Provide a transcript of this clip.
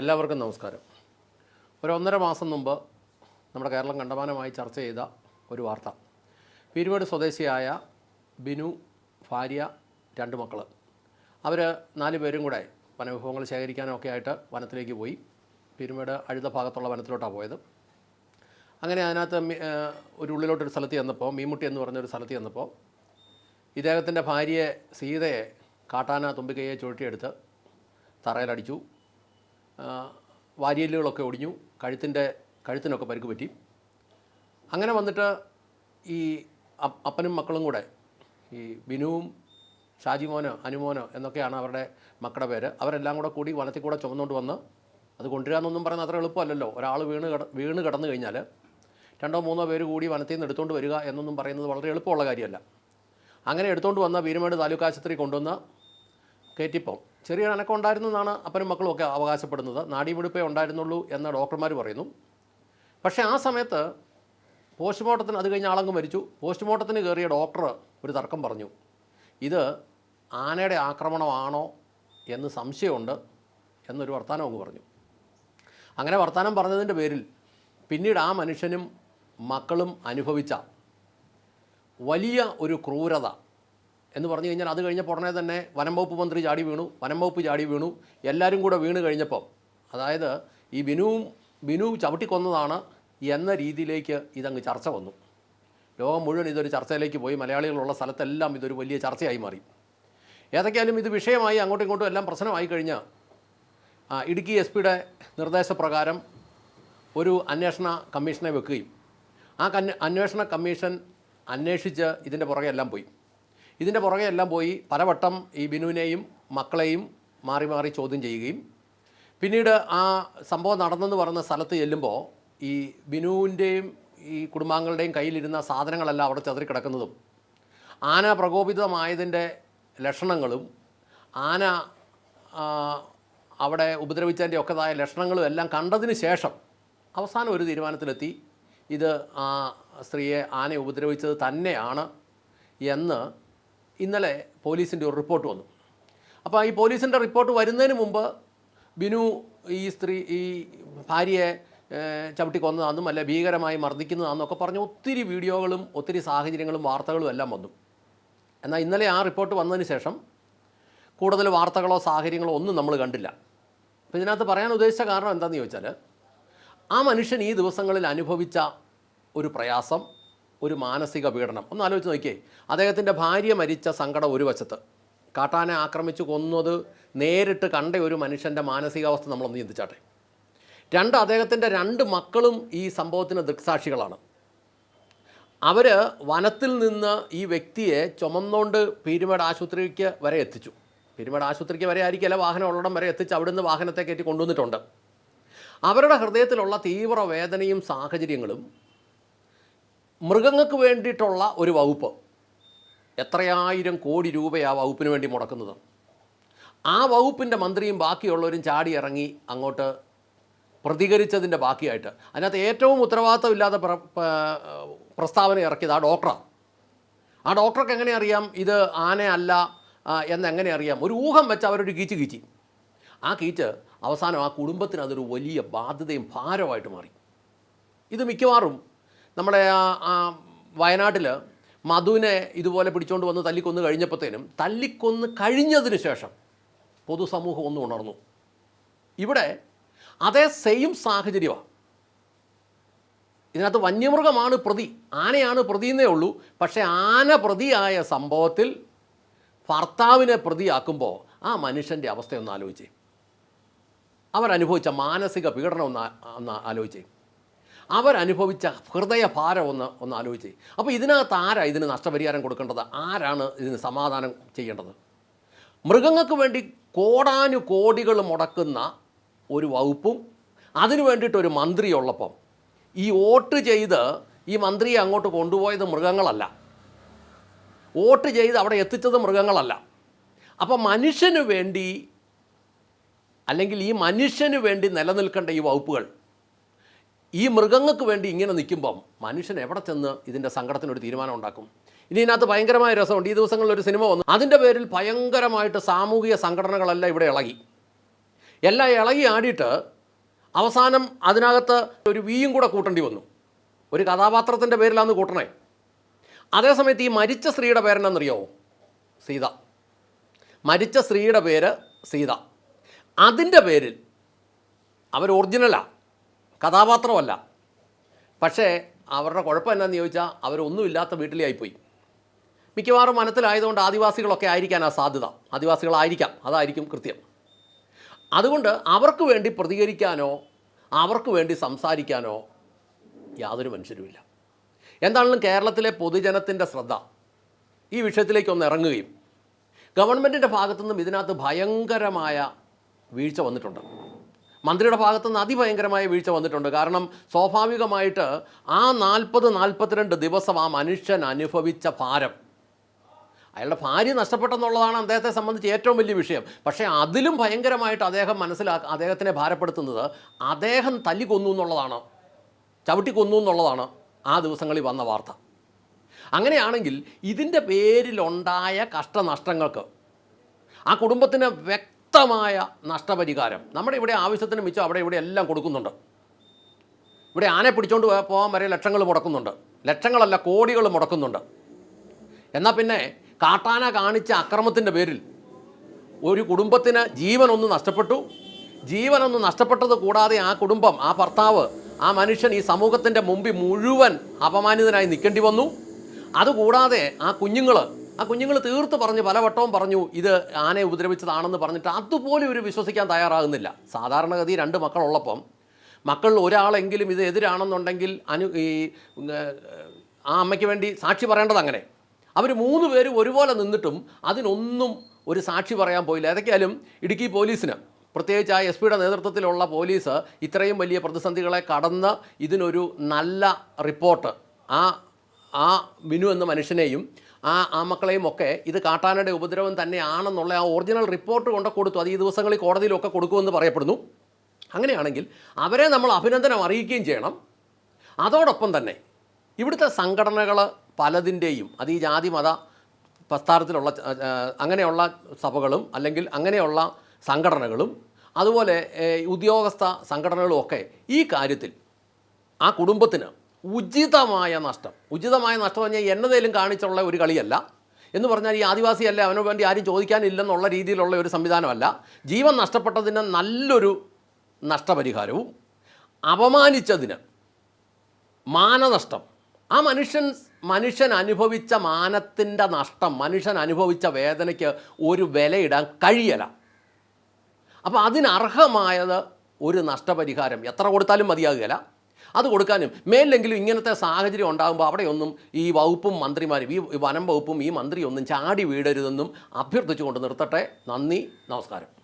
എല്ലാവർക്കും നമസ്കാരം. ഒരു ഒന്നര മാസം മുമ്പ് നമ്മുടെ കേരളം കണ്ടമാനമായി ചർച്ച ചെയ്ത ഒരു വാർത്ത. പീരുമേട് സ്വദേശിയായ ബിനു ഭാര്യ രണ്ട് മക്കൾ അവർ നാല് പേരും കൂടെ വനവിഭവങ്ങൾ ശേഖരിക്കാനൊക്കെ ആയിട്ട് വനത്തിലേക്ക് പോയി. പീരുമേട് അഴുത ഭാഗത്തുള്ള വനത്തിലോട്ടാണ് പോയത്. അങ്ങനെ അതിനകത്ത് ഒരു ഉള്ളിലോട്ടൊരു സ്ഥലത്ത് ചെന്നപ്പോൾ മീൻമുട്ടി എന്ന് പറഞ്ഞൊരു സ്ഥലത്ത് ചെന്നപ്പോൾ ഇദ്ദേഹത്തിന്റെ ഭാര്യയെ സീതയെ കാട്ടാന തുമ്പിക്കൈയെ ചുഴട്ടിയെടുത്ത് തറയിലടിച്ചു. വാരിയല്ലുകളൊക്കെ ഒടിഞ്ഞു. കഴുത്തിന്റെ കഴുത്തിനൊക്കെ പരുക്ക് പറ്റി. അങ്ങനെ വന്നിട്ട് ഈ അപ്പനും മക്കളും കൂടെ ഈ ബിനുവും ഷാജിമോനോ അനുമോനോ എന്നൊക്കെയാണ് അവരുടെ മക്കളുടെ പേര്. അവരെല്ലാം കൂടെ കൂടി വനത്തിൽ കൂടെ ചുമന്നുകൊണ്ട് വന്ന് അത് കൊണ്ടുവരാമെന്നൊന്നും പറയുന്നത് അത്ര എളുപ്പമല്ലല്ലോ. ഒരാൾ വീണ് കട വീണ് കടന്നു കഴിഞ്ഞാൽ രണ്ടോ മൂന്നോ പേര് കൂടി വനത്തിൽ നിന്ന് എടുത്തുകൊണ്ട് വരിക എന്നൊന്നും പറയുന്നത് വളരെ എളുപ്പമുള്ള കാര്യമല്ല. അങ്ങനെ എടുത്തുകൊണ്ട് വന്ന വീരുമേട് താലൂക്ക് ആശുപത്രി കൊണ്ടുവന്ന് കയറ്റിപ്പം ചെറിയ അനക്കം ഉണ്ടായിരുന്നു എന്നാണ് അപ്പനും മക്കളും ഒക്കെ അവകാശപ്പെടുന്നത്. നാടിപിടിപ്പേ ഉണ്ടായിരുന്നുള്ളൂ എന്ന് ഡോക്ടർമാർ പറയുന്നു. പക്ഷേ ആ സമയത്ത് പോസ്റ്റ്മോർട്ടത്തിന് അത് കഴിഞ്ഞ് ആളങ്ങ് മരിച്ചു. പോസ്റ്റ്മോർട്ടത്തിന് കയറിയ ഡോക്ടർ ഒരു തർക്കം പറഞ്ഞു. ഇത് ആനയുടെ ആക്രമണമാണോ എന്ന് സംശയമുണ്ട് എന്നൊരു വർത്തമാനം അങ്ങ് പറഞ്ഞു. അങ്ങനെ വർത്തമാനം പറഞ്ഞതിന്റെ പേരിൽ പിന്നീട് ആ മനുഷ്യനും മക്കളും അനുഭവിച്ച വലിയ ഒരു ക്രൂരത എന്ന് പറഞ്ഞു കഴിഞ്ഞാൽ അത് കഴിഞ്ഞപ്പോൾ ഉടനെ തന്നെ വനം വകുപ്പ് മന്ത്രി ചാടി വീണു. വനം വകുപ്പ് ചാടി വീണു. എല്ലാവരും കൂടെ വീണ് കഴിഞ്ഞപ്പം അതായത് ഈ ബിനുവും ബിനു ചവിട്ടിക്കൊന്നതാണ് എന്ന രീതിയിലേക്ക് ഇതങ്ങ് ചർച്ച വന്നു. ലോകം മുഴുവൻ ഇതൊരു ചർച്ചയിലേക്ക് പോയി. മലയാളികളുള്ള സ്ഥലത്തെല്ലാം ഇതൊരു വലിയ ചർച്ചയായി മാറി. ഏതൊക്കെയാലും ഇത് വിഷയമായി അങ്ങോട്ടും ഇങ്ങോട്ടും എല്ലാം പ്രശ്നമായി കഴിഞ്ഞാൽ ആ, ഇടുക്കി എസ് പിയുടെ നിർദ്ദേശപ്രകാരം ഒരു അന്വേഷണ കമ്മീഷനെ വെക്കുകയും ആ അന്വേഷണ കമ്മീഷൻ അന്വേഷിച്ച് ഇതിന്റെ പുറകെ എല്ലാം പോയി. ഇതിന്റെ പുറകെ എല്ലാം പോയി പലവട്ടം ഈ ബിനുവിനെയും മക്കളെയും മാറി മാറി ചോദ്യം ചെയ്യുകയും. പിന്നീട് ആ സംഭവം നടന്നെന്ന് പറയുന്ന സ്ഥലത്ത് ചെല്ലുമ്പോൾ ഈ ബിനുവിന്റെയും ഈ കുടുംബാംഗങ്ങളുടെയും കയ്യിലിരുന്ന സാധനങ്ങളെല്ലാം അവിടെ ചതറിക്കിടക്കുന്നതും ആന പ്രകോപിതമായതിന്റെ ലക്ഷണങ്ങളും ആന അവിടെ ഉപദ്രവിച്ചതിന്റെ ഒക്കെതായ ലക്ഷണങ്ങളും എല്ലാം കണ്ടതിന് ശേഷം അവസാനം ഒരു തീരുമാനത്തിലെത്തി ഇത് ആ സ്ത്രീയെ ആന ഉപദ്രവിച്ചത് തന്നെയാണ് എന്ന് ഇന്നലെ പോലീസിന്റെ ഒരു റിപ്പോർട്ട് വന്നു. അപ്പോൾ ഈ പോലീസിന്റെ റിപ്പോർട്ട് വരുന്നതിന് മുമ്പ് ബിനു ഈ സ്ത്രീ ഈ ഭാര്യയെ ചവിട്ടി കൊന്നതാണെന്നും അല്ല ഭീകരമായി മർദ്ദിക്കുന്നതാണെന്നൊക്കെ പറഞ്ഞ് ഒത്തിരി വീഡിയോകളും ഒത്തിരി സാഹചര്യങ്ങളും വാർത്തകളും എല്ലാം വന്നു. എന്നാൽ ഇന്നലെ ആ റിപ്പോർട്ട് വന്നതിന് ശേഷം കൂടുതൽ വാർത്തകളോ സാഹചര്യങ്ങളോ ഒന്നും നമ്മൾ കണ്ടില്ല. അപ്പോൾ ഇതിനകത്ത് പറയാൻ ഉദ്ദേശിച്ച കാരണം എന്താണെന്ന് ചോദിച്ചാൽ ആ മനുഷ്യൻ ഈ ദിവസങ്ങളിൽ അനുഭവിച്ച ഒരു പ്രയാസം ഒരു മാനസിക പീഡനം. ഒന്ന് ആലോചിച്ച് നോക്കിയേ. അദ്ദേഹത്തിന്റെ ഭാര്യ മരിച്ച സങ്കടം ഒരു വശത്ത്. കാട്ടാനെ ആക്രമിച്ചു കൊന്നത് നേരിട്ട് കണ്ട ഒരു മനുഷ്യന്റെ മാനസികാവസ്ഥ നമ്മളൊന്ന് ചിന്തിച്ചാട്ടെ. രണ്ട് അദ്ദേഹത്തിന്റെ രണ്ട് മക്കളും ഈ സംഭവത്തിന് ദൃക്സാക്ഷികളാണ്. അവർ വനത്തിൽ നിന്ന് ഈ വ്യക്തിയെ ചുമന്നുകൊണ്ട് പീരുമേട് ആശുപത്രിക്ക് വരെ എത്തിച്ചു. പീരുമേട് ആശുപത്രിക്ക് വരെ ആയിരിക്കില്ല വാഹനം ഉള്ളിടം വരെ എത്തിച്ച് അവിടുന്ന് വാഹനത്തെ കയറ്റി കൊണ്ടുവന്നിട്ടുണ്ട്. അവരുടെ ഹൃദയത്തിലുള്ള തീവ്ര വേദനയും സാഹചര്യങ്ങളും മൃഗങ്ങൾക്ക് വേണ്ടിയിട്ടുള്ള ഒരു വകുപ്പ്. എത്രയായിരം കോടി രൂപയാ വകുപ്പിന് വേണ്ടി മുടക്കുന്നത്. ആ വകുപ്പിന്റെ മന്ത്രിയും ബാക്കിയുള്ളവരും ചാടി ഇറങ്ങി അങ്ങോട്ട് പ്രതികരിച്ചതിന്റെ ബാക്കിയായിട്ട്. അതിനകത്ത് ഏറ്റവും ഉത്തരവാദിത്തമില്ലാത്ത പ്ര പ്രസ്താവന ഇറക്കിയത് ആ ഡോക്ടറാണ് ആ ഡോക്ടർക്ക് എങ്ങനെ അറിയാം? ഇത് ആനയല്ല എന്ന് എന്നെങ്ങനെ അറിയാം? ഒരു ഊഹം വെച്ച് അവരൊരു കീച്ച് കീച്ചി. ആ കീച്ച് അവസാനം ആ കുടുംബത്തിന് അതൊരു വലിയ ബാധ്യതയും ഭാരമായിട്ട് മാറി. ഇത് മിക്കവാറും നമ്മുടെ ആ വയനാട്ടിൽ മധുവിനെ ഇതുപോലെ പിടിച്ചുകൊണ്ട് വന്ന് തല്ലിക്കൊന്ന് കഴിഞ്ഞപ്പോഴത്തേനും തല്ലിക്കൊന്ന് കഴിഞ്ഞതിന് ശേഷം പൊതുസമൂഹം ഒന്ന് ഉണർന്നു. ഇവിടെ അതേ സെയിം സാഹചര്യമാണ് ഇതിനകത്ത് വന്യമൃഗമാണ് പ്രതി. ആനയാണ് പ്രതി എന്നേ ഉള്ളൂ. പക്ഷേ ആന പ്രതിയായ സംഭവത്തിൽ ഭർത്താവിനെ പ്രതിയാക്കുമ്പോൾ ആ മനുഷ്യന്റെ അവസ്ഥയൊന്ന് ആലോചിച്ചേ. അവരനുഭവിച്ച മാനസിക പീഡനം ഒന്ന് ഒന്ന് ആലോചിച്ചേ. അവരനുഭവിച്ച ഹൃദയഭാരം ഒന്ന് ഒന്ന് ആലോചിച്ച്. അപ്പോൾ ഇതിനകത്ത് ആരാ ഇതിന് നഷ്ടപരിഹാരം കൊടുക്കേണ്ടത്? ആരാണ് ഇതിന് സമാധാനം ചെയ്യേണ്ടത്? മൃഗങ്ങൾക്ക് വേണ്ടി കോടാനു കോടികൾ മുടക്കുന്ന ഒരു വകുപ്പും അതിനു വേണ്ടിയിട്ടൊരു മന്ത്രിയുള്ളപ്പം. ഈ വോട്ട് ചെയ്ത് ഈ മന്ത്രിയെ അങ്ങോട്ട് കൊണ്ടുപോയത് മൃഗങ്ങളല്ല. വോട്ട് ചെയ്ത് അവിടെ എത്തിച്ചത് മൃഗങ്ങളല്ല. അപ്പം മനുഷ്യന് വേണ്ടി അല്ലെങ്കിൽ ഈ മനുഷ്യന് വേണ്ടി നിലനിൽക്കേണ്ട ഈ വകുപ്പുകൾ ഈ മൃഗങ്ങൾക്ക് വേണ്ടി ഇങ്ങനെ നിൽക്കുമ്പം മനുഷ്യൻ എവിടെ ചെന്ന് ഇതിന്റെ സങ്കടത്തിനൊരു തീരുമാനം ഉണ്ടാക്കും ഇനി ഇതിനകത്ത് ഭയങ്കരമായ രസമുണ്ട്. ഈ ദിവസങ്ങളിൽ ഒരു സിനിമ വന്നു. അതിന്റെ പേരിൽ ഭയങ്കരമായിട്ട് സാമൂഹിക സംഘടനകളെല്ലാം ഇവിടെ ഇളകി. എല്ലാം ഇളകി ആടിയിട്ട് അവസാനം അതിനകത്ത് ഒരു വീയും കൂടെ കൂട്ടേണ്ടി വന്നു. ഒരു കഥാപാത്രത്തിന്റെ പേരിലാന്ന് കൂട്ടണേ. അതേസമയത്ത് ഈ മരിച്ച സ്ത്രീയുടെ പേരെന്നറിയോ സീത. മരിച്ച സ്ത്രീയുടെ പേര് സീത. അതിന്റെ പേരിൽ അവർ ഒറിജിനലാണ് കഥാപാത്രമല്ല. പക്ഷേ അവരുടെ കുഴപ്പം എന്നാന്ന് ചോദിച്ചാൽ അവരൊന്നുമില്ലാത്ത വീട്ടിലായിപ്പോയി. മിക്കവാറും മനത്തിലായതുകൊണ്ട് ആദിവാസികളൊക്കെ ആയിരിക്കാൻ ആ സാധ്യത. ആദിവാസികളായിരിക്കാം. അതായിരിക്കും കൃത്യം. അതുകൊണ്ട് അവർക്ക് വേണ്ടി പ്രതികരിക്കാനോ അവർക്ക് വേണ്ടി സംസാരിക്കാനോ യാതൊരു മനുഷ്യരുമില്ല. എന്താണെങ്കിലും കേരളത്തിലെ പൊതുജനത്തിന്റെ ശ്രദ്ധ ഈ വിഷയത്തിലേക്കൊന്ന് ഇറങ്ങുകയും ഗവൺമെന്റിന്റെ ഭാഗത്തുനിന്നും ഇതിനകത്ത് ഭയങ്കരമായ വീഴ്ച വന്നിട്ടുണ്ട്. മന്ത്രിയുടെ ഭാഗത്തുനിന്ന് അതിഭയങ്കരമായ വീഴ്ച വന്നിട്ടുണ്ട്. കാരണം സ്വാഭാവികമായിട്ട് ആ നാൽപ്പത് നാൽപ്പത്തിരണ്ട് ദിവസം ആ മനുഷ്യൻ അനുഭവിച്ച ഭാരം. അയാളുടെ ഭാര്യ നഷ്ടപ്പെട്ടെന്നുള്ളതാണ് അദ്ദേഹത്തെ സംബന്ധിച്ച് ഏറ്റവും വലിയ വിഷയം. പക്ഷേ അതിലും ഭയങ്കരമായിട്ട് അദ്ദേഹം മനസ്സിലാക്ക അദ്ദേഹത്തിനെ ഭാരപ്പെടുത്തുന്നത് അദ്ദേഹം തല്ലി കൊന്നു എന്നുള്ളതാണ്. ചവിട്ടി കൊന്നു എന്നുള്ളതാണ് ആ ദിവസങ്ങളിൽ വന്ന വാർത്ത. അങ്ങനെയാണെങ്കിൽ ഇതിന്റെ പേരിലുണ്ടായ കഷ്ടനഷ്ടങ്ങൾക്ക് ആ കുടുംബത്തിന് വ്യക്തമായ നഷ്ടപരിഹാരം. നമ്മുടെ ഇവിടെ ആവശ്യത്തിന് മിച്ചം അവിടെ ഇവിടെ എല്ലാം കൊടുക്കുന്നുണ്ട്. ഇവിടെ ആനെ പിടിച്ചോണ്ട് പോയാൽ പോകാൻ വരെ ലക്ഷങ്ങൾ മുടക്കുന്നുണ്ട്. ലക്ഷങ്ങളല്ല കോടികൾ മുടക്കുന്നുണ്ട്. എന്നാൽ പിന്നെ കാട്ടാന കാണിച്ച അക്രമത്തിന്റെ പേരിൽ ഒരു കുടുംബത്തിന് ജീവനൊന്ന് നഷ്ടപ്പെട്ടു. ജീവനൊന്ന് നഷ്ടപ്പെട്ടത് കൂടാതെ ആ കുടുംബം ആ ഭർത്താവ് ആ മനുഷ്യൻ ഈ സമൂഹത്തിന്റെ മുമ്പിൽ മുഴുവൻ അപമാനിതനായി നിൽക്കേണ്ടി വന്നു. അതുകൂടാതെ ആ കുഞ്ഞുങ്ങൾ ആ കുഞ്ഞുങ്ങൾ തീർത്ത് പറഞ്ഞ് പലവട്ടവും പറഞ്ഞു ഇത് ആനയെ ഉപദ്രവിച്ചതാണെന്ന് പറഞ്ഞിട്ട് അതുപോലും ഇവർ വിശ്വസിക്കാൻ തയ്യാറാകുന്നില്ല. സാധാരണഗതി രണ്ട് മക്കളുള്ളപ്പം മക്കൾ ഒരാളെങ്കിലും ഇത് എതിരാണെന്നുണ്ടെങ്കിൽ അനു ഈ ആ അമ്മയ്ക്ക് വേണ്ടി സാക്ഷി പറയേണ്ടത് അങ്ങനെ. അവർ മൂന്ന് പേരും ഒരുപോലെ നിന്നിട്ടും അതിനൊന്നും ഒരു സാക്ഷി പറയാൻ പോയില്ല. ഏതൊക്കെയാലും ഇടുക്കി പോലീസിന് പ്രത്യേകിച്ച് ആ എസ് പിയുടെ നേതൃത്വത്തിലുള്ള പോലീസ് ഇത്രയും വലിയ പ്രതിസന്ധികളെ കടന്ന് ഇതിനൊരു നല്ല റിപ്പോർട്ട്. ആ ആ ബിനു എന്ന മനുഷ്യനെയും ആ ആ മക്കളെയും ഒക്കെ ഇത് കാട്ടാനയുടെ ഉപദ്രവം തന്നെയാണെന്നുള്ള ആ ഒറിജിനൽ റിപ്പോർട്ട് കൊണ്ട് കൊടുത്തു. അത് ഈ ദിവസങ്ങളിൽ കോടതിയിലൊക്കെ കൊടുക്കുമെന്ന് പറയപ്പെടുന്നു. അങ്ങനെയാണെങ്കിൽ അവരെ നമ്മൾ അഭിനന്ദനം അറിയിക്കുകയും ചെയ്യണം. അതോടൊപ്പം തന്നെ ഇവിടുത്തെ സംഘടനകൾ പലതിന്റെയും അത് ഈ ജാതി മത പ്രസ്ഥാനത്തിലുള്ള അങ്ങനെയുള്ള സഭകളും അല്ലെങ്കിൽ അങ്ങനെയുള്ള സംഘടനകളും അതുപോലെ ഉദ്യോഗസ്ഥ സംഘടനകളും ഒക്കെ ഈ കാര്യത്തിൽ ആ കുടുംബത്തിന് ഉചിതമായ നഷ്ടം. ഉചിതമായ നഷ്ടം പറഞ്ഞാൽ എന്നതേലും കാണിച്ചുള്ള ഒരു കളിയല്ല. എന്ന് പറഞ്ഞാൽ ഈ ആദിവാസിയല്ലേ അവനു വേണ്ടി ആരും ചോദിക്കാനില്ലെന്നുള്ള രീതിയിലുള്ള ഒരു സംവിധാനമല്ല. ജീവൻ നഷ്ടപ്പെട്ടതിന് നല്ലൊരു നഷ്ടപരിഹാരവും അപമാനിച്ചതിന് മാനനഷ്ടം. ആ മനുഷ്യൻ മനുഷ്യൻ അനുഭവിച്ച മാനത്തിന്റെ നഷ്ടം മനുഷ്യൻ അനുഭവിച്ച വേദനയ്ക്ക് ഒരു വിലയിടാൻ കഴിയല. അപ്പോൾ അതിനർഹമായത് ഒരു നഷ്ടപരിഹാരം. എത്ര കൊടുത്താലും മതിയാകുകയില്ല. അത് കൊടുക്കാനും. മേലെങ്കിലും ഇങ്ങനത്തെ സാഹചര്യം ഉണ്ടാകുമ്പോൾ അവിടെയൊന്നും ഈ വകുപ്പും മന്ത്രിമാരും ഈ വനം വകുപ്പും ഈ മന്ത്രിയൊന്നും ചാടി വീടരുതെന്നും അഭ്യർത്ഥിച്ചുകൊണ്ട് നിർത്തട്ടെ. നന്ദി നമസ്കാരം.